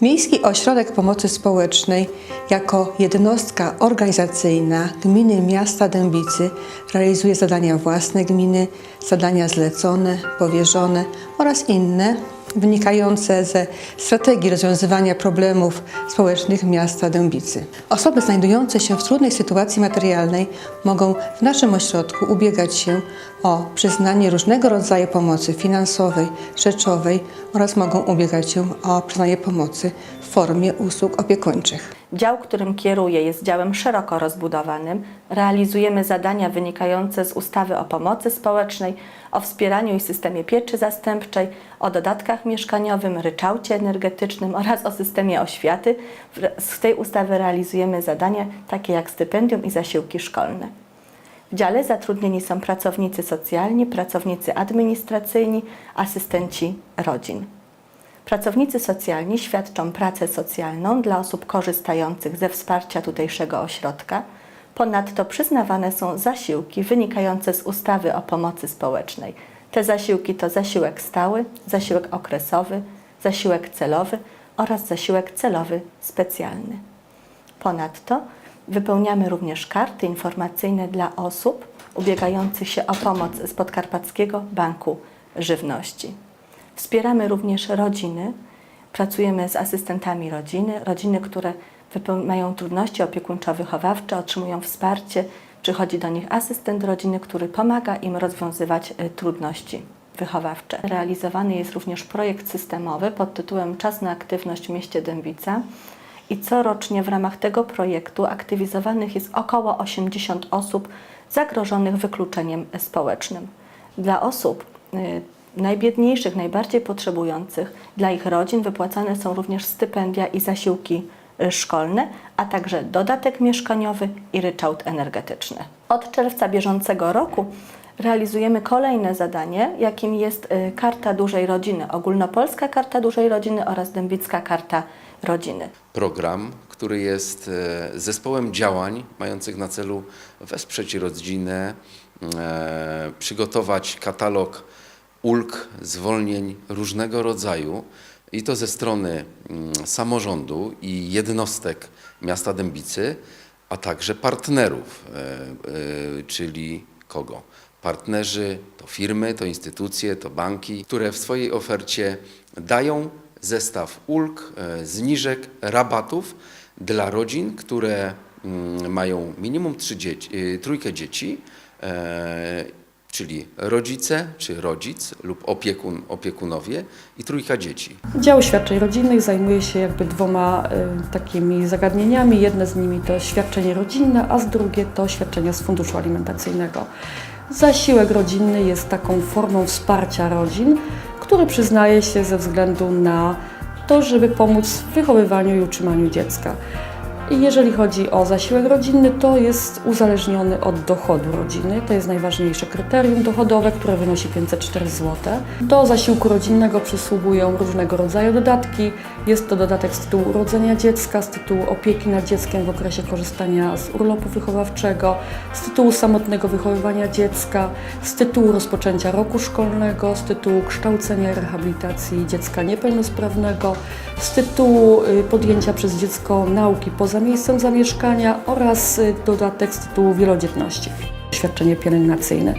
Miejski Ośrodek Pomocy Społecznej jako jednostka organizacyjna gminy miasta Dębicy realizuje zadania własne gminy, zadania zlecone, powierzone oraz inne wynikające ze strategii rozwiązywania problemów społecznych miasta Dębicy. Osoby znajdujące się w trudnej sytuacji materialnej mogą w naszym ośrodku ubiegać się o przyznanie różnego rodzaju pomocy finansowej, rzeczowej oraz mogą ubiegać się o przyznanie pomocy w formie usług opiekuńczych. Dział, którym kieruję, jest działem szeroko rozbudowanym. Realizujemy zadania wynikające z ustawy o pomocy społecznej, o wspieraniu i systemie pieczy zastępczej, o dodatkach mieszkaniowym, ryczałcie energetycznym oraz o systemie oświaty. Z tej ustawy realizujemy zadania takie jak stypendium i zasiłki szkolne. W dziale zatrudnieni są pracownicy socjalni, pracownicy administracyjni, asystenci rodzin. Pracownicy socjalni świadczą pracę socjalną dla osób korzystających ze wsparcia tutejszego ośrodka. Ponadto przyznawane są zasiłki wynikające z ustawy o pomocy społecznej. Te zasiłki to zasiłek stały, zasiłek okresowy, zasiłek celowy oraz zasiłek celowy specjalny. Ponadto wypełniamy również karty informacyjne dla osób ubiegających się o pomoc z Podkarpackiego Banku Żywności. Wspieramy również rodziny, pracujemy z asystentami rodziny, rodziny, które mają trudności opiekuńczo-wychowawcze, otrzymują wsparcie, przychodzi do nich asystent rodziny, który pomaga im rozwiązywać y, trudności wychowawcze. Realizowany jest również projekt systemowy pod tytułem Czas na aktywność w mieście Dębica i corocznie w ramach tego projektu aktywizowanych jest około 80 osób zagrożonych wykluczeniem społecznym. Dla osób y, najbiedniejszych, najbardziej potrzebujących, dla ich rodzin wypłacane są również stypendia i zasiłki y, szkolne, a także dodatek mieszkaniowy i ryczałt energetyczny. Od czerwca bieżącego roku realizujemy kolejne zadanie, jakim jest y, Karta Dużej Rodziny, Ogólnopolska Karta Dużej Rodziny oraz Dębicka Karta Rodziny. program, który jest e, zespołem działań mających na celu wesprzeć rodzinę, przygotować katalog ulg, zwolnień różnego rodzaju i to ze strony mm, samorządu i jednostek miasta Dębicy, a także partnerów, e, e, czyli kogo? Partnerzy to firmy, to instytucje, to banki, które w swojej ofercie dają zestaw ulg, e, zniżek, rabatów dla rodzin, które mm, mają minimum trzy dzieci, trójkę dzieci, czyli rodzice czy rodzic lub opiekun, opiekunowie i trójka dzieci. Dział świadczeń rodzinnych zajmuje się jakby dwoma y, takimi zagadnieniami. Jedne z nimi to świadczenie rodzinne, a z drugie to świadczenia z funduszu alimentacyjnego. Zasiłek rodzinny jest taką formą wsparcia rodzin, który przyznaje się ze względu na to, żeby pomóc w wychowywaniu i utrzymaniu dziecka. I jeżeli chodzi o zasiłek rodzinny, to jest uzależniony od dochodu rodziny. To jest najważniejsze kryterium dochodowe, które wynosi 504 zł. Do zasiłku rodzinnego przysługują różnego rodzaju dodatki. Jest to dodatek z tytułu urodzenia dziecka, z tytułu opieki nad dzieckiem w okresie korzystania z urlopu wychowawczego, z tytułu samotnego wychowywania dziecka, z tytułu rozpoczęcia roku szkolnego, z tytułu kształcenia i rehabilitacji dziecka niepełnosprawnego, z tytułu y, podjęcia przez dziecko nauki poza miejscem zamieszkania oraz y, dodatek z tytułu wielodzietności. Świadczenie pielęgnacyjne.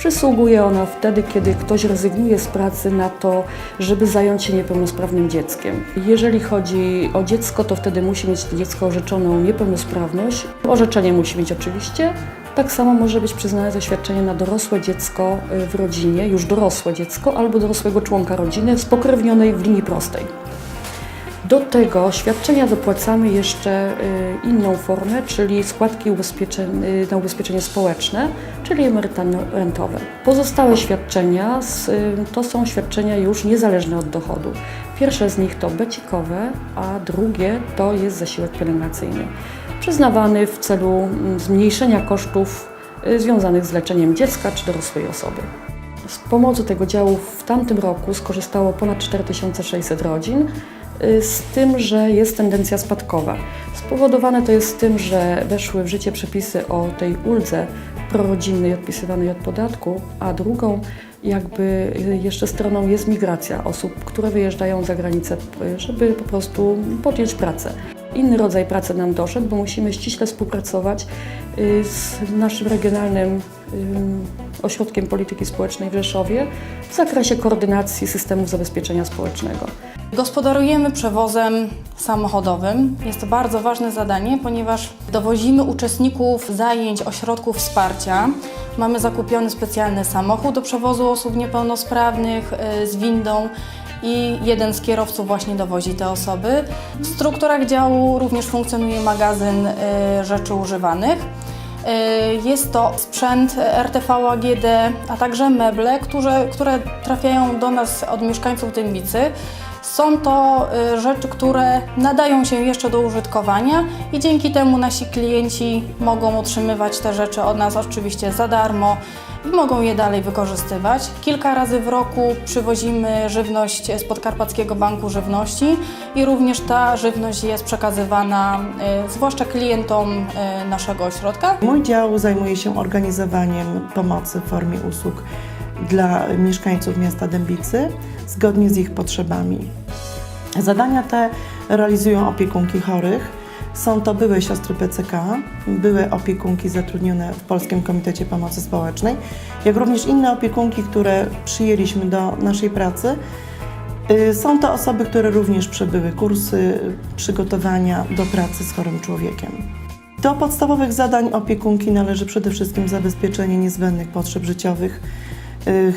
Przysługuje ono wtedy, kiedy ktoś rezygnuje z pracy na to, żeby zająć się niepełnosprawnym dzieckiem. Jeżeli chodzi o dziecko, to wtedy musi mieć dziecko orzeczoną niepełnosprawność. Orzeczenie musi mieć oczywiście. Tak samo może być przyznane to świadczenie na dorosłe dziecko y, w rodzinie, już dorosłe dziecko, albo dorosłego członka rodziny spokrewnionej w linii prostej. Do tego świadczenia dopłacamy jeszcze y, inną formę, czyli składki y, na ubezpieczenie społeczne, czyli emerytalno-rentowe. Pozostałe świadczenia y, to są świadczenia już niezależne od dochodu. Pierwsze z nich to becikowe, a drugie to jest zasiłek pielęgnacyjny, przyznawany w celu mm, zmniejszenia kosztów związanych z leczeniem dziecka czy dorosłej osoby. Z pomocy tego działu w tamtym roku skorzystało ponad 4600 rodzin, z tym, że jest tendencja spadkowa. Spowodowane to jest tym, że weszły w życie przepisy o tej uldze prorodzinnej odpisywanej od podatku, a drugą jakby y, jeszcze stroną jest migracja osób, które wyjeżdżają za granicę, y, żeby po prostu podjąć pracę. Inny rodzaj pracy nam doszedł, bo musimy ściśle współpracować y, z naszym regionalnym ośrodkiem polityki społecznej w Rzeszowie w zakresie koordynacji systemów zabezpieczenia społecznego. Gospodarujemy przewozem samochodowym. Jest to bardzo ważne zadanie, ponieważ dowozimy uczestników zajęć ośrodków wsparcia. Mamy zakupiony specjalny samochód do przewozu osób niepełnosprawnych y, z windą i jeden z kierowców właśnie dowozi te osoby. W strukturach działu również funkcjonuje magazyn y, rzeczy używanych. Y, Jest to sprzęt RTV AGD, a także meble, które, które trafiają do nas od mieszkańców Dębicy. Są to y, rzeczy, które nadają się jeszcze do użytkowania i dzięki temu nasi klienci mogą otrzymywać te rzeczy od nas oczywiście za darmo i mogą je dalej wykorzystywać. Kilka razy w roku przywozimy żywność z Podkarpackiego Banku Żywności i również ta żywność jest przekazywana y, zwłaszcza klientom y, naszego ośrodka. Mój dział zajmuje się organizowaniem pomocy w formie usług dla mieszkańców miasta Dębicy zgodnie z ich potrzebami. Zadania te realizują opiekunki chorych. Są to byłe siostry PCK, były opiekunki zatrudnione w Polskim Komitecie Pomocy Społecznej, jak również inne opiekunki, które przyjęliśmy do naszej pracy. Y, Są to osoby, które również przebyły kursy przygotowania do pracy z chorym człowiekiem. Do podstawowych zadań opiekunki należy przede wszystkim zabezpieczenie niezbędnych potrzeb życiowych,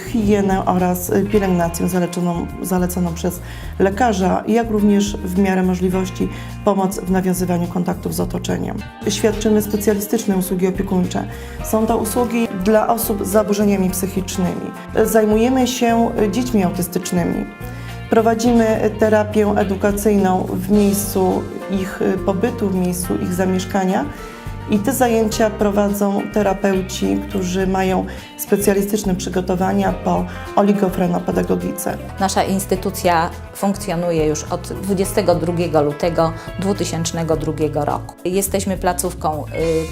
higienę oraz y, pielęgnację zaleconą, zaleconą przez lekarza, jak również w miarę możliwości pomoc w nawiązywaniu kontaktów z otoczeniem. Świadczymy specjalistyczne usługi opiekuńcze. Są to usługi dla osób z zaburzeniami psychicznymi. Zajmujemy się y, dziećmi autystycznymi. Prowadzimy terapię edukacyjną w miejscu ich y, pobytu, w miejscu ich zamieszkania i te zajęcia prowadzą terapeuci, którzy mają specjalistyczne przygotowania po oligofrenopedagogice. Nasza instytucja funkcjonuje już od 22 lutego 2002 roku. Jesteśmy placówką y,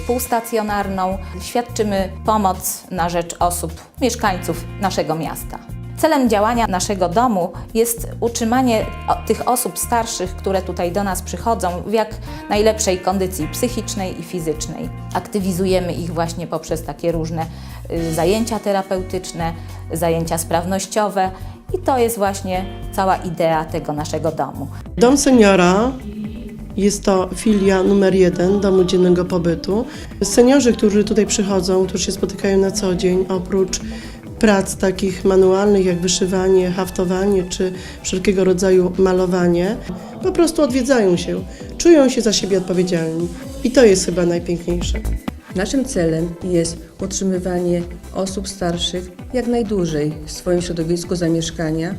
półstacjonarną, świadczymy pomoc na rzecz osób, mieszkańców naszego miasta. Celem działania naszego domu jest utrzymanie tych osób starszych, które tutaj do nas przychodzą, w jak najlepszej kondycji psychicznej i fizycznej. Aktywizujemy ich właśnie poprzez takie różne y, zajęcia terapeutyczne, zajęcia sprawnościowe i to jest właśnie cała idea tego naszego domu. Dom Seniora jest to filia numer jeden Domu Dziennego Pobytu. Seniorzy, którzy tutaj przychodzą, którzy się spotykają na co dzień, oprócz prac takich manualnych jak wyszywanie, haftowanie czy wszelkiego rodzaju malowanie, po prostu odwiedzają się, czują się za siebie odpowiedzialni. I to jest chyba najpiękniejsze. Naszym celem jest utrzymywanie osób starszych jak najdłużej w swoim środowisku zamieszkania,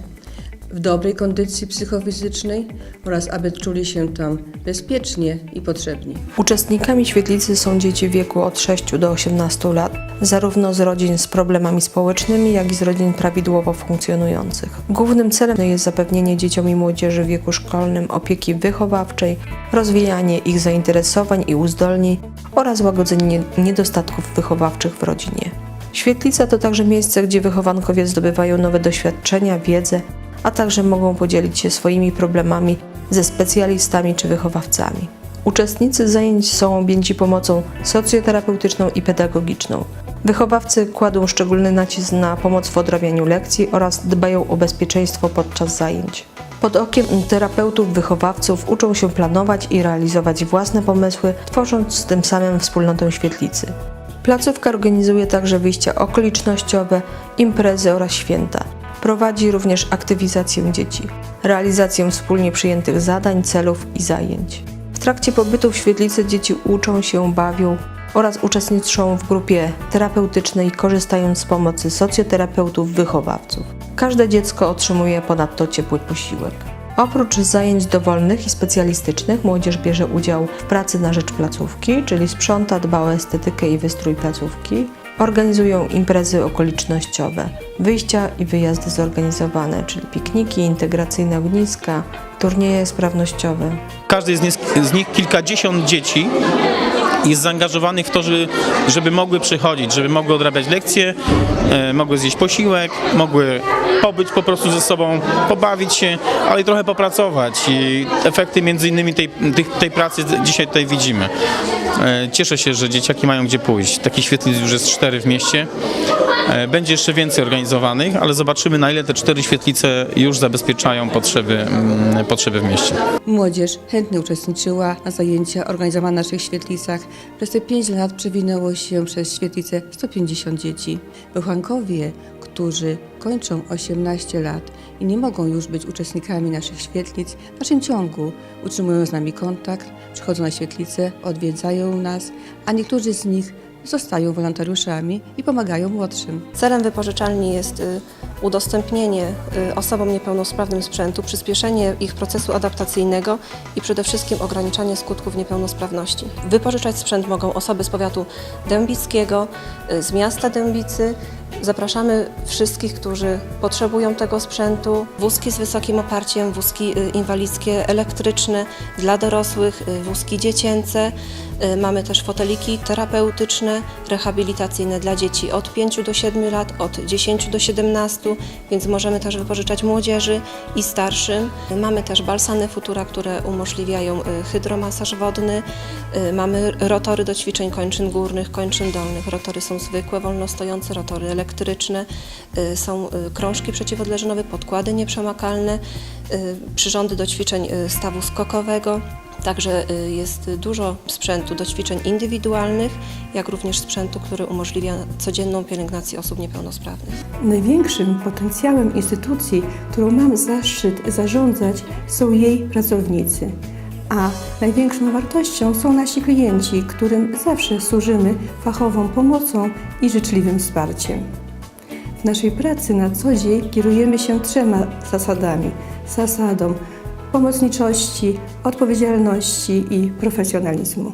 w dobrej kondycji psychofizycznej oraz aby czuli się tam bezpiecznie i potrzebni. Uczestnikami świetlicy są dzieci w wieku od 6 do 18 lat, zarówno z rodzin z problemami społecznymi, jak i z rodzin prawidłowo funkcjonujących. Głównym celem jest zapewnienie dzieciom i młodzieży w wieku szkolnym opieki wychowawczej, rozwijanie ich zainteresowań i uzdolnień oraz łagodzenie niedostatków wychowawczych w rodzinie. Świetlica to także miejsce, gdzie wychowankowie zdobywają nowe doświadczenia, wiedzę, a także mogą podzielić się swoimi problemami ze specjalistami czy wychowawcami. Uczestnicy zajęć są objęci pomocą socjoterapeutyczną i pedagogiczną. Wychowawcy kładą szczególny nacisk na pomoc w odrabianiu lekcji oraz dbają o bezpieczeństwo podczas zajęć. Pod okiem terapeutów, wychowawców uczą się planować i realizować własne pomysły, tworząc tym samym wspólnotę świetlicy. Placówka organizuje także wyjścia okolicznościowe, imprezy oraz święta. Prowadzi również aktywizację dzieci, realizację wspólnie przyjętych zadań, celów i zajęć. W trakcie pobytu w świetlicy dzieci uczą się, bawią oraz uczestniczą w grupie terapeutycznej, korzystając z pomocy socjoterapeutów, wychowawców. Każde dziecko otrzymuje ponadto ciepły posiłek. Oprócz zajęć dowolnych i specjalistycznych, młodzież bierze udział w pracy na rzecz placówki, czyli sprząta, dba o estetykę i wystrój placówki. Organizują imprezy okolicznościowe, wyjścia i wyjazdy zorganizowane, czyli pikniki, integracyjne ogniska, turnieje sprawnościowe. W każdej z nich, z nich kilkadziesiąt dzieci jest zaangażowanych w to, żeby, żeby mogły przychodzić, żeby mogły odrabiać lekcje, mogły zjeść posiłek, mogły pobyć po prostu ze sobą, pobawić się, ale i trochę popracować. I efekty między innymi tej, tej, tej pracy dzisiaj tutaj widzimy. E, Cieszę się, że dzieciaki mają gdzie pójść. Takich świetlic już jest cztery w mieście. E, Będzie jeszcze więcej organizowanych, ale zobaczymy na ile te cztery świetlice już zabezpieczają potrzeby, mm, potrzeby w mieście. Młodzież chętnie uczestniczyła na zajęcia organizowane na naszych świetlicach. Przez te 5 lat przewinęło się przez świetlicę 150 dzieci. Którzy kończą 18 lat i nie mogą już być uczestnikami naszych świetlic, w naszym ciągu utrzymują z nami kontakt, przychodzą na świetlicę, odwiedzają nas, a niektórzy z nich zostają wolontariuszami i pomagają młodszym. Celem wypożyczalni jest y, udostępnienie y, osobom niepełnosprawnym sprzętu, przyspieszenie ich procesu adaptacyjnego i przede wszystkim ograniczanie skutków niepełnosprawności. Wypożyczać sprzęt mogą osoby z powiatu dębickiego, y, z miasta Dębicy. Zapraszamy wszystkich, którzy potrzebują tego sprzętu. Wózki z wysokim oparciem, wózki y, inwalidzkie elektryczne dla dorosłych, y, wózki dziecięce. Y, Mamy też foteliki terapeutyczne, rehabilitacyjne dla dzieci od 5 do 7 lat, od 10 do 17, więc możemy też wypożyczać młodzieży i starszym. Mamy też balsany futura, które umożliwiają hydromasaż wodny. Mamy rotory do ćwiczeń kończyn górnych, kończyn dolnych. Rotory są zwykłe, wolnostojące, rotory elektryczne. Y, Są y, krążki przeciwodleżynowe, podkłady nieprzemakalne, y, przyrządy do ćwiczeń stawu skokowego. Także jest dużo sprzętu do ćwiczeń indywidualnych, jak również sprzętu, który umożliwia codzienną pielęgnację osób niepełnosprawnych. Największym potencjałem instytucji, którą mam zaszczyt zarządzać, są jej pracownicy. A największą wartością są nasi klienci, którym zawsze służymy fachową pomocą i życzliwym wsparciem. W naszej pracy na co dzień kierujemy się trzema zasadami: zasadą pomocniczości, odpowiedzialności i profesjonalizmu.